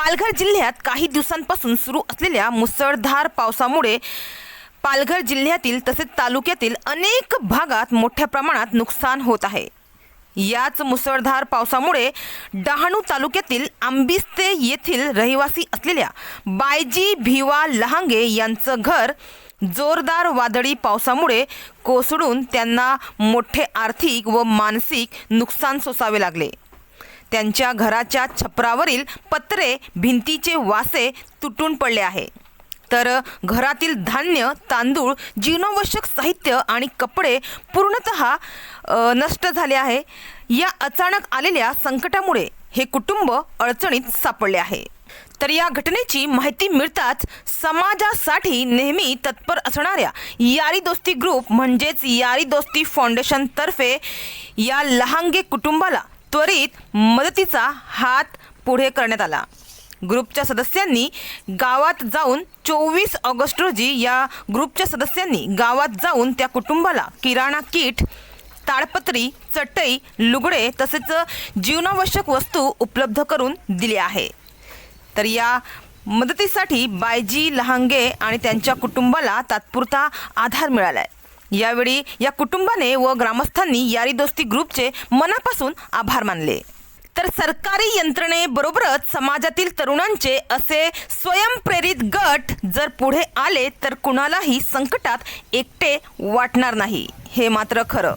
पालघर जिल्ह्यात काही दिवसांपासून सुरू असलेल्या मुसळधार पावसामुळे पालघर जिल्ह्यातील तसेच तालुक्यातील अनेक भागात मोठ्या प्रमाणात नुकसान होत आहे. याच मुसळधार पावसामुळे डहाणू तालुक्यातील आंबिस्ते येथील रहिवासी असलेल्या बायजी भिवा लहांगे यांचं घर जोरदार वादळी पावसामुळे कोसळून त्यांना मोठे आर्थिक व मानसिक नुकसान सोसावे लागले. त्यांच्या घराच्या छपरावरील पत्रे भिंतीचे वासे तुटून पडले आहे. तर घरातील धान्य तांदूळ जीवनावश्यक साहित्य आणि कपडे पूर्णतः नष्ट झाले आहे. या अचानक आलेल्या संकटामुळे हे कुटुंब अडचणीत सापडले आहे. तर या घटनेची माहिती मिळताच समाजासाठी नेहमी तत्पर असणाऱ्या यारी दोस्ती ग्रुप म्हणजेच यारी दोस्ती फाउंडेशनतर्फे या लहांगे कुटुंबाला त्वरित मदतीचा हात पुढे करण्यात आला. ग्रुपच्या सदस्यांनी गावात जाऊन चोवीस ऑगस्ट रोजी या ग्रुपच्या सदस्यांनी गावात जाऊन त्या कुटुंबाला किराणा किट ताडपत्री चटई लुगडे तसेच जीवनावश्यक वस्तू उपलब्ध करून दिली आहे. तर या मदतीसाठी बायजी लहांगे आणि त्यांच्या कुटुंबाला तात्पुरता आधार मिळाला आहे यावेळी या कुटुंबाने व ग्रामस्थांनी यारी दोस्ती ग्रुपचे मनापासून आभार मानले. तर सरकारी यंत्रणेबरोबरच समाजातील तरुणांचे असे स्वयंप्रेरित गट जर पुढे आले तर कुणालाही संकटात एकटे वाटणार नाही. हे मात्र खरं.